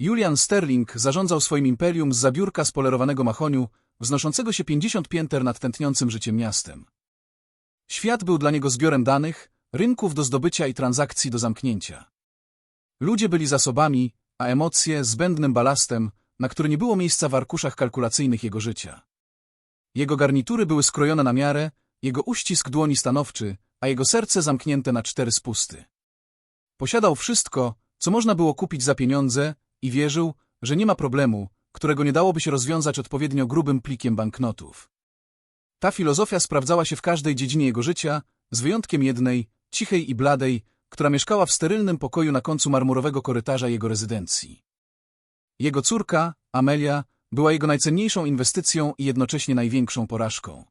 Julian Sterling zarządzał swoim imperium z zabiórka spolerowanego mahoniu, wznoszącego się 50 pięter nad tętniącym życiem miastem. Świat był dla niego zbiorem danych, rynków do zdobycia i transakcji do zamknięcia. Ludzie byli zasobami, a emocje zbędnym balastem, na który nie było miejsca w arkuszach kalkulacyjnych jego życia. Jego garnitury były skrojone na miarę, jego uścisk dłoni stanowczy, a jego serce zamknięte na cztery spusty. Posiadał wszystko, co można było kupić za pieniądze i wierzył, że nie ma problemu, którego nie dałoby się rozwiązać odpowiednio grubym plikiem banknotów. Ta filozofia sprawdzała się w każdej dziedzinie jego życia, z wyjątkiem jednej, cichej i bladej, która mieszkała w sterylnym pokoju na końcu marmurowego korytarza jego rezydencji. Jego córka, Amelia, była jego najcenniejszą inwestycją i jednocześnie największą porażką.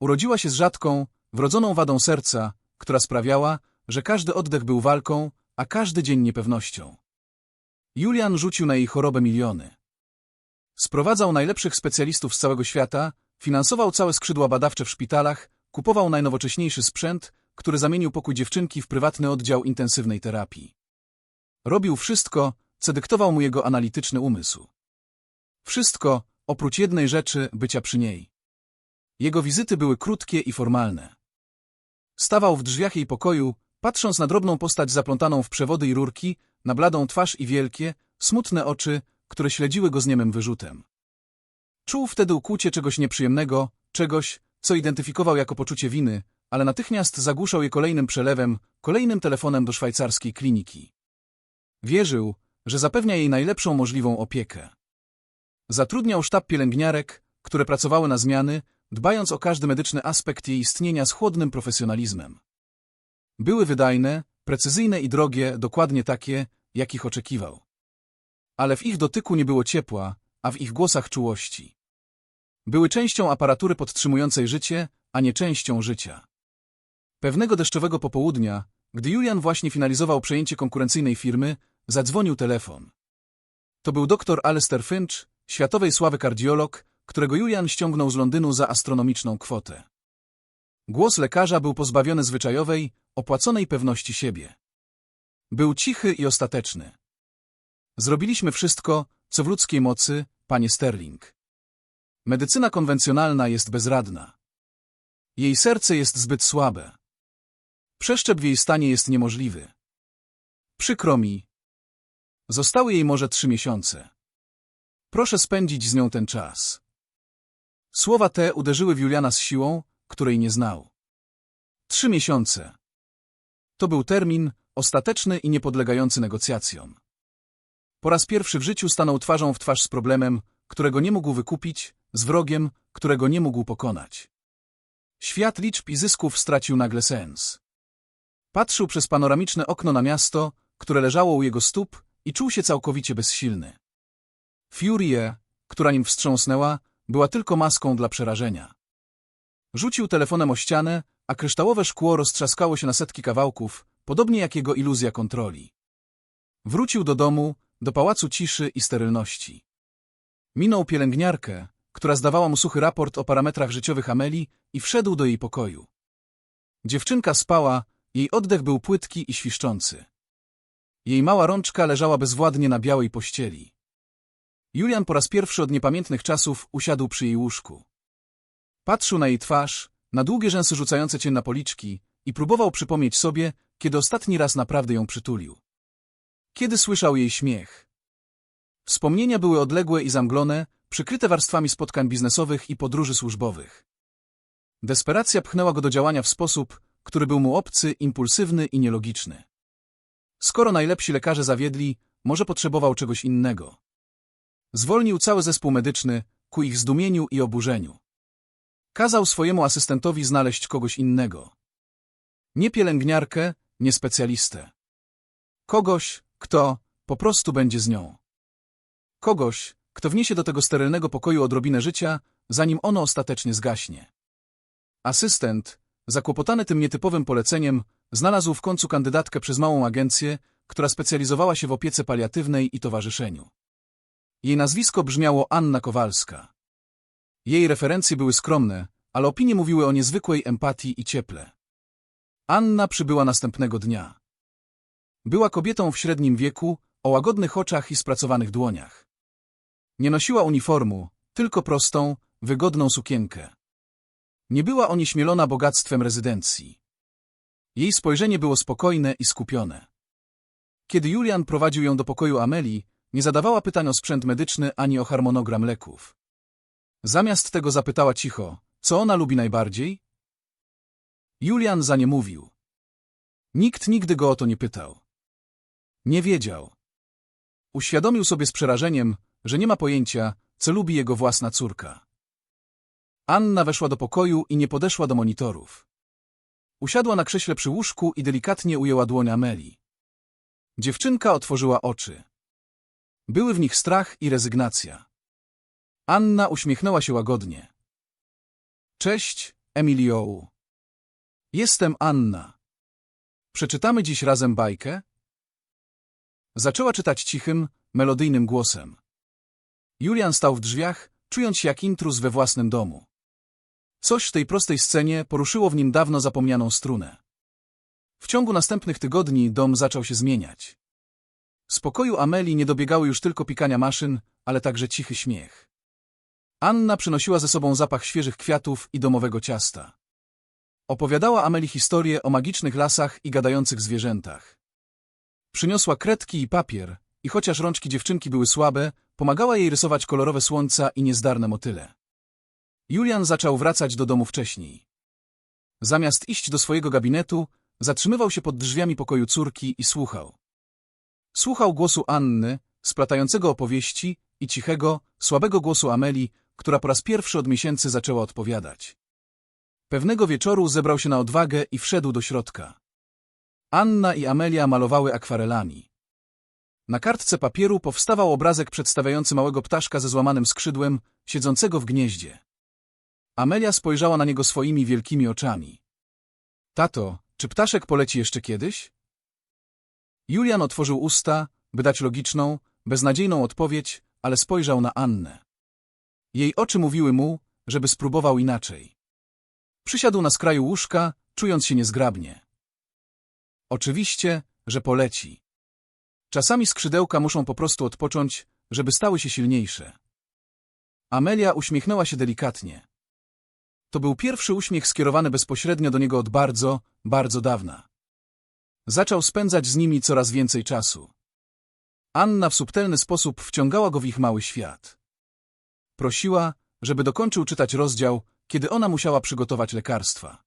Urodziła się z rzadką, wrodzoną wadą serca, która sprawiała, że każdy oddech był walką, a każdy dzień niepewnością. Julian rzucił na jej chorobę miliony. Sprowadzał najlepszych specjalistów z całego świata, finansował całe skrzydła badawcze w szpitalach, kupował najnowocześniejszy sprzęt, który zamienił pokój dziewczynki w prywatny oddział intensywnej terapii. Robił wszystko, co dyktował mu jego analityczny umysł. Wszystko, oprócz jednej rzeczy, bycia przy niej. Jego wizyty były krótkie i formalne. Stawał w drzwiach jej pokoju, patrząc na drobną postać zaplątaną w przewody i rurki, na bladą twarz i wielkie, smutne oczy, które śledziły go z niemym wyrzutem. Czuł wtedy ukłucie czegoś nieprzyjemnego, czegoś, co identyfikował jako poczucie winy, ale natychmiast zagłuszał je kolejnym przelewem, kolejnym telefonem do szwajcarskiej kliniki. Wierzył, że zapewnia jej najlepszą możliwą opiekę. Zatrudniał sztab pielęgniarek, które pracowały na zmiany, dbając o każdy medyczny aspekt jej istnienia z chłodnym profesjonalizmem. Były wydajne, precyzyjne i drogie, dokładnie takie, jakich oczekiwał. Ale w ich dotyku nie było ciepła, a w ich głosach czułości. Były częścią aparatury podtrzymującej życie, a nie częścią życia. Pewnego deszczowego popołudnia, gdy Julian właśnie finalizował przejęcie konkurencyjnej firmy, zadzwonił telefon. To był doktor Alistair Finch, światowej sławy kardiolog, którego Julian ściągnął z Londynu za astronomiczną kwotę. Głos lekarza był pozbawiony zwyczajowej, opłaconej pewności siebie. Był cichy i ostateczny. Zrobiliśmy wszystko, co w ludzkiej mocy, panie Sterling. Medycyna konwencjonalna jest bezradna. Jej serce jest zbyt słabe. Przeszczep w jej stanie jest niemożliwy. Przykro mi. Zostały jej może trzy miesiące. Proszę spędzić z nią ten czas. Słowa te uderzyły w Juliana z siłą, której nie znał. Trzy miesiące. To był termin ostateczny i niepodlegający negocjacjom. Po raz pierwszy w życiu stanął twarzą w twarz z problemem, którego nie mógł wykupić, z wrogiem, którego nie mógł pokonać. Świat liczb i zysków stracił nagle sens. Patrzył przez panoramiczne okno na miasto, które leżało u jego stóp i czuł się całkowicie bezsilny. Furie, która nim wstrząsnęła, była tylko maską dla przerażenia. Rzucił telefonem o ścianę, a kryształowe szkło roztrzaskało się na setki kawałków, podobnie jak jego iluzja kontroli. Wrócił do domu, do pałacu ciszy i sterylności. Minął pielęgniarkę, która zdawała mu suchy raport o parametrach życiowych Ameli i wszedł do jej pokoju. Dziewczynka spała, jej oddech był płytki i świszczący. Jej mała rączka leżała bezwładnie na białej pościeli. Julian po raz pierwszy od niepamiętnych czasów usiadł przy jej łóżku. Patrzył na jej twarz, na długie rzęsy rzucające cień na policzki i próbował przypomnieć sobie, kiedy ostatni raz naprawdę ją przytulił. Kiedy słyszał jej śmiech. Wspomnienia były odległe i zamglone, przykryte warstwami spotkań biznesowych i podróży służbowych. Desperacja pchnęła go do działania w sposób, który był mu obcy, impulsywny i nielogiczny. Skoro najlepsi lekarze zawiedli, może potrzebował czegoś innego. Zwolnił cały zespół medyczny ku ich zdumieniu i oburzeniu. Kazał swojemu asystentowi znaleźć kogoś innego. Nie pielęgniarkę, nie specjalistę. Kogoś, kto po prostu będzie z nią. Kogoś, kto wniesie do tego sterylnego pokoju odrobinę życia, zanim ono ostatecznie zgaśnie. Asystent, zakłopotany tym nietypowym poleceniem, znalazł w końcu kandydatkę przez małą agencję, która specjalizowała się w opiece paliatywnej i towarzyszeniu. Jej nazwisko brzmiało Anna Kowalska. Jej referencje były skromne, ale opinie mówiły o niezwykłej empatii i cieple. Anna przybyła następnego dnia. Była kobietą w średnim wieku, o łagodnych oczach i spracowanych dłoniach. Nie nosiła uniformu, tylko prostą, wygodną sukienkę. Nie była onieśmielona bogactwem rezydencji. Jej spojrzenie było spokojne i skupione. Kiedy Julian prowadził ją do pokoju Amelii, nie zadawała pytań o sprzęt medyczny ani o harmonogram leków. Zamiast tego zapytała cicho, co ona lubi najbardziej? Julian za nie mówił. Nikt nigdy go o to nie pytał. Nie wiedział. Uświadomił sobie z przerażeniem, że nie ma pojęcia, co lubi jego własna córka. Anna weszła do pokoju i nie podeszła do monitorów. Usiadła na krześle przy łóżku i delikatnie ujęła dłoń Ameli. Dziewczynka otworzyła oczy. Były w nich strach i rezygnacja. Anna uśmiechnęła się łagodnie. Cześć, Emilio. Jestem Anna. Przeczytamy dziś razem bajkę? Zaczęła czytać cichym, melodyjnym głosem. Julian stał w drzwiach, czując się jak intruz we własnym domu. Coś w tej prostej scenie poruszyło w nim dawno zapomnianą strunę. W ciągu następnych tygodni dom zaczął się zmieniać. Z pokoju Ameli nie dobiegały już tylko pikania maszyn, ale także cichy śmiech. Anna przynosiła ze sobą zapach świeżych kwiatów i domowego ciasta. Opowiadała Ameli historię o magicznych lasach i gadających zwierzętach. Przyniosła kredki i papier i chociaż rączki dziewczynki były słabe, pomagała jej rysować kolorowe słońca i niezdarne motyle. Julian zaczął wracać do domu wcześniej. Zamiast iść do swojego gabinetu, zatrzymywał się pod drzwiami pokoju córki i słuchał. Słuchał głosu Anny, splatającego opowieści i cichego, słabego głosu Ameli, która po raz pierwszy od miesięcy zaczęła odpowiadać. Pewnego wieczoru zebrał się na odwagę i wszedł do środka. Anna i Amelia malowały akwarelami. Na kartce papieru powstawał obrazek przedstawiający małego ptaszka ze złamanym skrzydłem, siedzącego w gnieździe. Amelia spojrzała na niego swoimi wielkimi oczami. Tato, czy ptaszek poleci jeszcze kiedyś? Julian otworzył usta, by dać logiczną, beznadziejną odpowiedź, ale spojrzał na Annę. Jej oczy mówiły mu, żeby spróbował inaczej. Przysiadł na skraju łóżka, czując się niezgrabnie. Oczywiście, że poleci. Czasami skrzydełka muszą po prostu odpocząć, żeby stały się silniejsze. Amelia uśmiechnęła się delikatnie. To był pierwszy uśmiech skierowany bezpośrednio do niego od bardzo, bardzo dawna. Zaczął spędzać z nimi coraz więcej czasu. Anna w subtelny sposób wciągała go w ich mały świat. Prosiła, żeby dokończył czytać rozdział, kiedy ona musiała przygotować lekarstwa.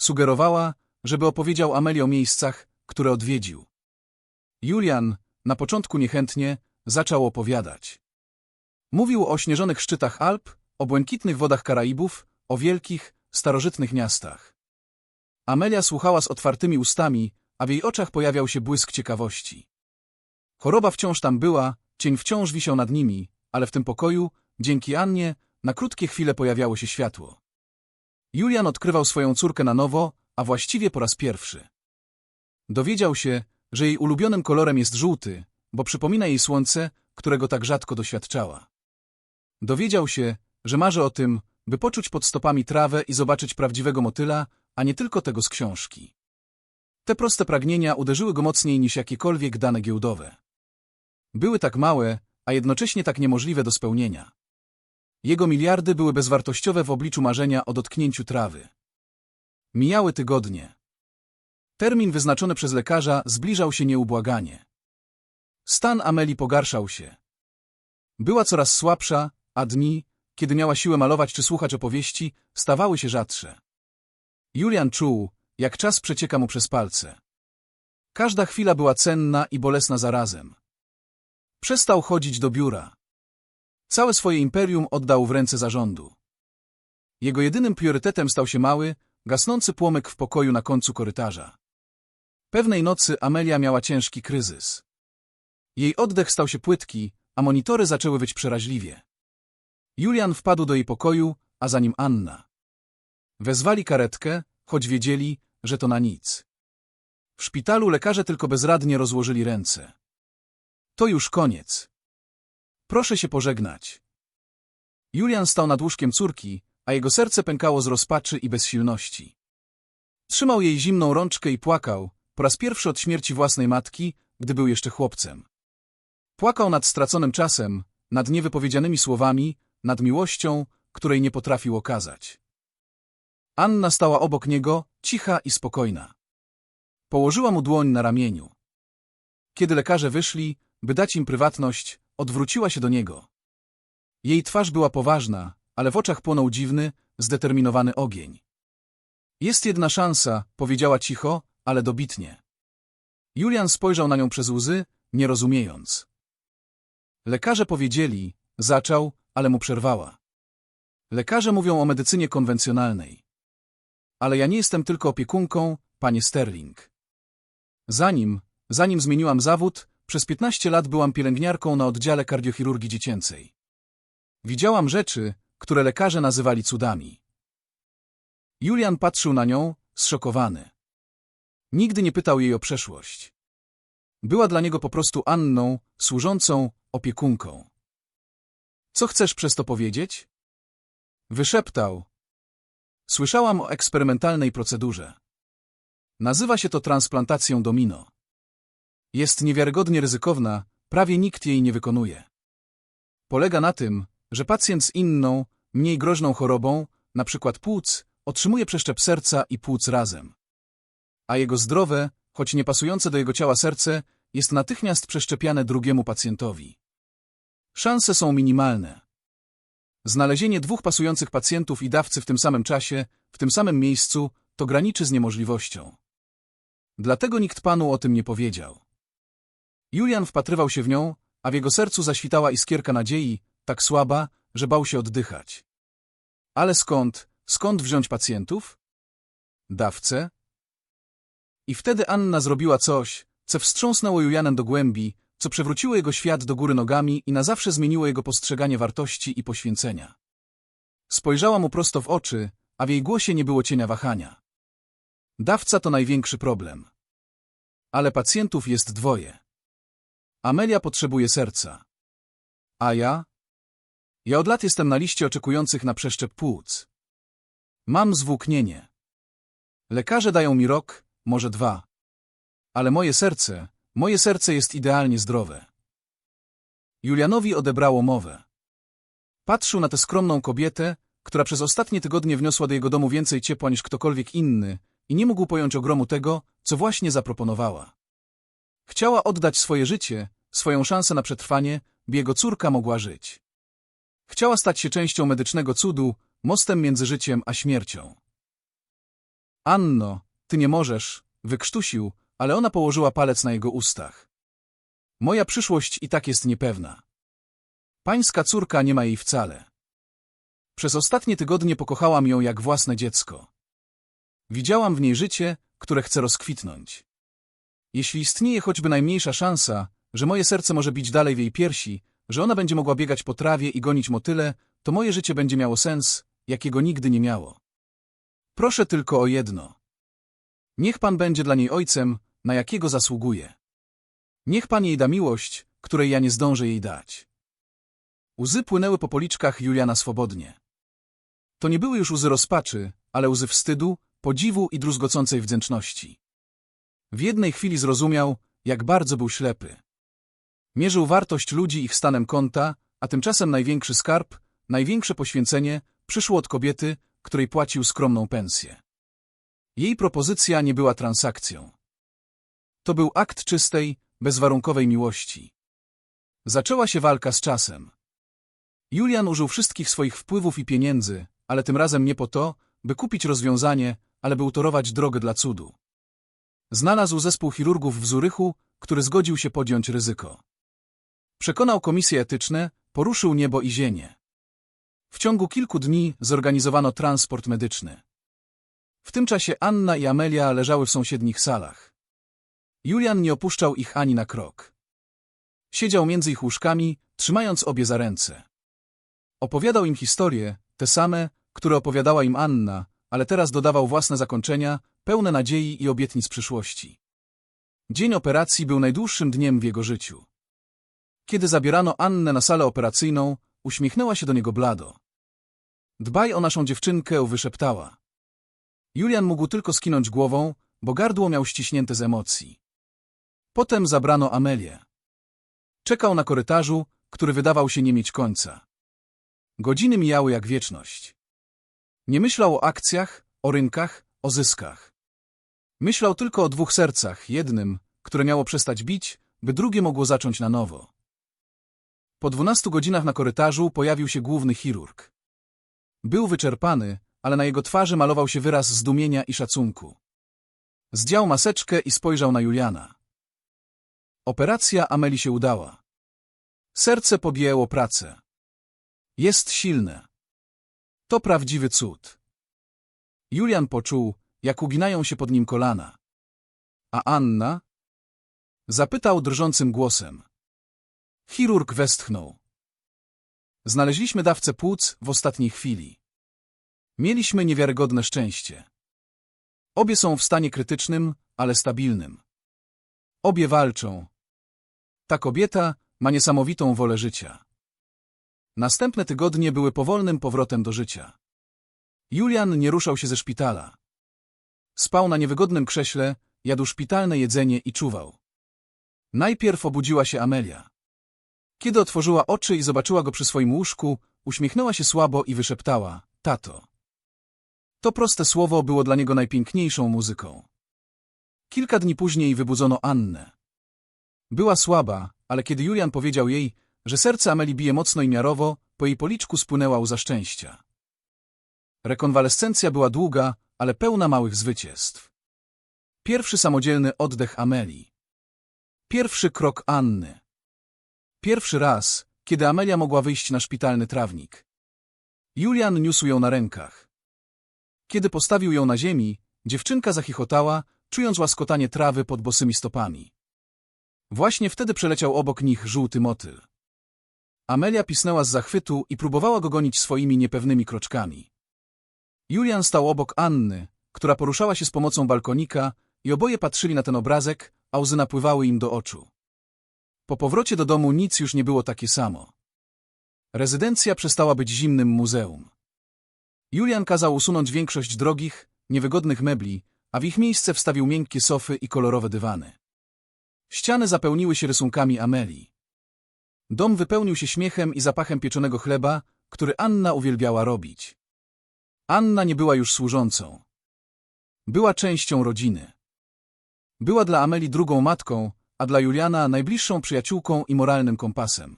Sugerowała, żeby opowiedział Ameli o miejscach, które odwiedził. Julian, na początku niechętnie, zaczął opowiadać. Mówił o śnieżonych szczytach Alp, o błękitnych wodach Karaibów, o wielkich, starożytnych miastach. Amelia słuchała z otwartymi ustami, a w jej oczach pojawiał się błysk ciekawości. Choroba wciąż tam była, cień wciąż wisiał nad nimi, ale w tym pokoju, dzięki Annie, na krótkie chwile pojawiało się światło. Julian odkrywał swoją córkę na nowo, a właściwie po raz pierwszy. Dowiedział się, że jej ulubionym kolorem jest żółty, bo przypomina jej słońce, którego tak rzadko doświadczała. Dowiedział się, że marzy o tym, by poczuć pod stopami trawę i zobaczyć prawdziwego motyla, a nie tylko tego z książki. Te proste pragnienia uderzyły go mocniej niż jakiekolwiek dane giełdowe. Były tak małe, a jednocześnie tak niemożliwe do spełnienia. Jego miliardy były bezwartościowe w obliczu marzenia o dotknięciu trawy. Mijały tygodnie. Termin wyznaczony przez lekarza zbliżał się nieubłaganie. Stan Ameli pogarszał się. Była coraz słabsza, a dni, kiedy miała siłę malować czy słuchać opowieści, stawały się rzadsze. Julian czuł, jak czas przecieka mu przez palce. Każda chwila była cenna i bolesna zarazem. Przestał chodzić do biura. Całe swoje imperium oddał w ręce zarządu. Jego jedynym priorytetem stał się mały, gasnący płomyk w pokoju na końcu korytarza. Pewnej nocy Amelia miała ciężki kryzys. Jej oddech stał się płytki, a monitory zaczęły być przeraźliwie. Julian wpadł do jej pokoju, a za nim Anna. Wezwali karetkę, choć wiedzieli, że to na nic. W szpitalu lekarze tylko bezradnie rozłożyli ręce. To już koniec. Proszę się pożegnać. Julian stał nad łóżkiem córki, a jego serce pękało z rozpaczy i bezsilności. Trzymał jej zimną rączkę i płakał, po raz pierwszy od śmierci własnej matki, gdy był jeszcze chłopcem. Płakał nad straconym czasem, nad niewypowiedzianymi słowami, nad miłością, której nie potrafił okazać. Anna stała obok niego, cicha i spokojna. Położyła mu dłoń na ramieniu. Kiedy lekarze wyszli, by dać im prywatność, odwróciła się do niego. Jej twarz była poważna, ale w oczach płonął dziwny, zdeterminowany ogień. Jest jedna szansa, powiedziała cicho, ale dobitnie. Julian spojrzał na nią przez łzy, nie rozumiejąc. Lekarze powiedzieli, zaczął, ale mu przerwała. Lekarze mówią o medycynie konwencjonalnej. Ale ja nie jestem tylko opiekunką, panie Sterling. Zanim, zanim zmieniłam zawód, przez 15 lat byłam pielęgniarką na oddziale kardiochirurgii dziecięcej. Widziałam rzeczy, które lekarze nazywali cudami. Julian patrzył na nią, zszokowany. Nigdy nie pytał jej o przeszłość. Była dla niego po prostu Anną, służącą, opiekunką. Co chcesz przez to powiedzieć? Wyszeptał. Słyszałam o eksperymentalnej procedurze. Nazywa się to transplantacją domino. Jest niewiarygodnie ryzykowna, prawie nikt jej nie wykonuje. Polega na tym, że pacjent z inną, mniej groźną chorobą, przykład płuc, otrzymuje przeszczep serca i płuc razem. A jego zdrowe, choć nie pasujące do jego ciała serce, jest natychmiast przeszczepiane drugiemu pacjentowi. Szanse są minimalne. Znalezienie dwóch pasujących pacjentów i dawcy w tym samym czasie, w tym samym miejscu, to graniczy z niemożliwością. Dlatego nikt panu o tym nie powiedział. Julian wpatrywał się w nią, a w jego sercu zaświtała iskierka nadziei, tak słaba, że bał się oddychać. Ale skąd, skąd wziąć pacjentów? Dawcę? I wtedy Anna zrobiła coś, co wstrząsnęło Julianem do głębi, co przewróciło jego świat do góry nogami i na zawsze zmieniło jego postrzeganie wartości i poświęcenia. Spojrzała mu prosto w oczy, a w jej głosie nie było cienia wahania. Dawca to największy problem. Ale pacjentów jest dwoje. Amelia potrzebuje serca. A ja? Ja od lat jestem na liście oczekujących na przeszczep płuc. Mam zwłóknienie. Lekarze dają mi rok, może dwa. Ale moje serce, moje serce jest idealnie zdrowe. Julianowi odebrało mowę. Patrzył na tę skromną kobietę, która przez ostatnie tygodnie wniosła do jego domu więcej ciepła niż ktokolwiek inny i nie mógł pojąć ogromu tego, co właśnie zaproponowała. Chciała oddać swoje życie, swoją szansę na przetrwanie, by jego córka mogła żyć. Chciała stać się częścią medycznego cudu, mostem między życiem a śmiercią. Anno, ty nie możesz, wykrztusił, ale ona położyła palec na jego ustach. Moja przyszłość i tak jest niepewna. Pańska córka nie ma jej wcale. Przez ostatnie tygodnie pokochałam ją jak własne dziecko. Widziałam w niej życie, które chce rozkwitnąć. Jeśli istnieje choćby najmniejsza szansa, że moje serce może bić dalej w jej piersi, że ona będzie mogła biegać po trawie i gonić motyle, to moje życie będzie miało sens, jakiego nigdy nie miało. Proszę tylko o jedno. Niech Pan będzie dla niej ojcem, na jakiego zasługuje. Niech Pan jej da miłość, której ja nie zdążę jej dać. Łzy płynęły po policzkach Juliana swobodnie. To nie były już łzy rozpaczy, ale łzy wstydu, podziwu i druzgocącej wdzięczności. W jednej chwili zrozumiał, jak bardzo był ślepy. Mierzył wartość ludzi ich stanem konta, a tymczasem największy skarb, największe poświęcenie przyszło od kobiety, której płacił skromną pensję. Jej propozycja nie była transakcją. To był akt czystej, bezwarunkowej miłości. Zaczęła się walka z czasem. Julian użył wszystkich swoich wpływów i pieniędzy, ale tym razem nie po to, by kupić rozwiązanie, ale by utorować drogę dla cudu. Znalazł zespół chirurgów w Zurychu, który zgodził się podjąć ryzyko. Przekonał komisje etyczne, poruszył niebo i ziemię. W ciągu kilku dni zorganizowano transport medyczny. W tym czasie Anna i Amelia leżały w sąsiednich salach. Julian nie opuszczał ich ani na krok. Siedział między ich łóżkami, trzymając obie za ręce. Opowiadał im historie, te same, które opowiadała im Anna, ale teraz dodawał własne zakończenia, pełne nadziei i obietnic przyszłości. Dzień operacji był najdłuższym dniem w jego życiu. Kiedy zabierano Annę na salę operacyjną, uśmiechnęła się do niego blado. Dbaj o naszą dziewczynkę, wyszeptała. Julian mógł tylko skinąć głową, bo gardło miał ściśnięte z emocji. Potem zabrano Amelię. Czekał na korytarzu, który wydawał się nie mieć końca. Godziny mijały jak wieczność. Nie myślał o akcjach, o rynkach, o zyskach. Myślał tylko o dwóch sercach, jednym, które miało przestać bić, by drugie mogło zacząć na nowo. Po dwunastu godzinach na korytarzu pojawił się główny chirurg. Był wyczerpany, ale na jego twarzy malował się wyraz zdumienia i szacunku. Zdjął maseczkę i spojrzał na Juliana. Operacja Ameli się udała. Serce podjęło pracę. Jest silne. To prawdziwy cud. Julian poczuł, jak uginają się pod nim kolana. A Anna? Zapytał drżącym głosem. Chirurg westchnął. Znaleźliśmy dawcę płuc w ostatniej chwili. Mieliśmy niewiarygodne szczęście. Obie są w stanie krytycznym, ale stabilnym. Obie walczą. Ta kobieta ma niesamowitą wolę życia. Następne tygodnie były powolnym powrotem do życia. Julian nie ruszał się ze szpitala. Spał na niewygodnym krześle, jadł szpitalne jedzenie i czuwał. Najpierw obudziła się Amelia. Kiedy otworzyła oczy i zobaczyła go przy swoim łóżku, uśmiechnęła się słabo i wyszeptała – tato. To proste słowo było dla niego najpiękniejszą muzyką. Kilka dni później wybudzono Annę. Była słaba, ale kiedy Julian powiedział jej, że serce Ameli bije mocno i miarowo, po jej policzku spłynęła łza szczęścia. Rekonwalescencja była długa, ale pełna małych zwycięstw. Pierwszy samodzielny oddech Ameli. Pierwszy krok Anny. Pierwszy raz, kiedy Amelia mogła wyjść na szpitalny trawnik. Julian niósł ją na rękach. Kiedy postawił ją na ziemi, dziewczynka zachichotała, czując łaskotanie trawy pod bosymi stopami. Właśnie wtedy przeleciał obok nich żółty motyl. Amelia pisnęła z zachwytu i próbowała go gonić swoimi niepewnymi kroczkami. Julian stał obok Anny, która poruszała się z pomocą balkonika i oboje patrzyli na ten obrazek, a łzy napływały im do oczu. Po powrocie do domu nic już nie było takie samo. Rezydencja przestała być zimnym muzeum. Julian kazał usunąć większość drogich, niewygodnych mebli, a w ich miejsce wstawił miękkie sofy i kolorowe dywany. Ściany zapełniły się rysunkami Ameli. Dom wypełnił się śmiechem i zapachem pieczonego chleba, który Anna uwielbiała robić. Anna nie była już służącą. Była częścią rodziny. Była dla Ameli drugą matką, a dla Juliana najbliższą przyjaciółką i moralnym kompasem.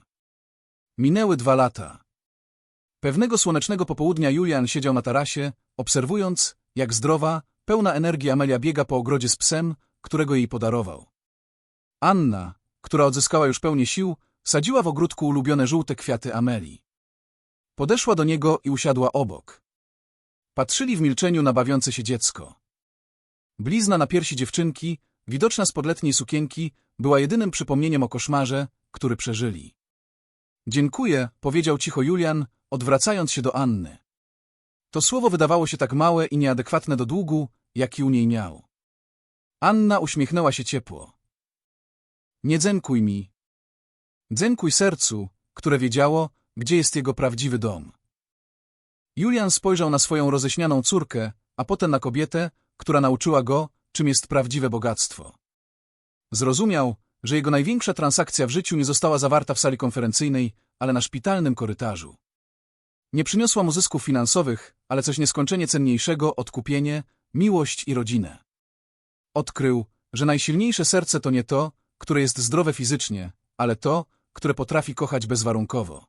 Minęły dwa lata. Pewnego słonecznego popołudnia Julian siedział na tarasie, obserwując, jak zdrowa, pełna energii Amelia biega po ogrodzie z psem, którego jej podarował. Anna, która odzyskała już pełnię sił, sadziła w ogródku ulubione żółte kwiaty Ameli. Podeszła do niego i usiadła obok. Patrzyli w milczeniu na bawiące się dziecko. Blizna na piersi dziewczynki, widoczna z podletniej sukienki, była jedynym przypomnieniem o koszmarze, który przeżyli. Dziękuję, powiedział cicho Julian, odwracając się do Anny. To słowo wydawało się tak małe i nieadekwatne do długu, jaki u niej miał. Anna uśmiechnęła się ciepło. Nie dzękuj mi. Dzękuj sercu, które wiedziało, gdzie jest jego prawdziwy dom. Julian spojrzał na swoją roześnianą córkę, a potem na kobietę, która nauczyła go, czym jest prawdziwe bogactwo. Zrozumiał, że jego największa transakcja w życiu nie została zawarta w sali konferencyjnej, ale na szpitalnym korytarzu. Nie przyniosła mu zysków finansowych, ale coś nieskończenie cenniejszego, odkupienie, miłość i rodzinę. Odkrył, że najsilniejsze serce to nie to, które jest zdrowe fizycznie, ale to, które potrafi kochać bezwarunkowo.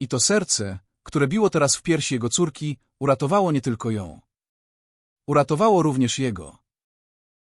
I to serce, które biło teraz w piersi jego córki, uratowało nie tylko ją. Uratowało również jego.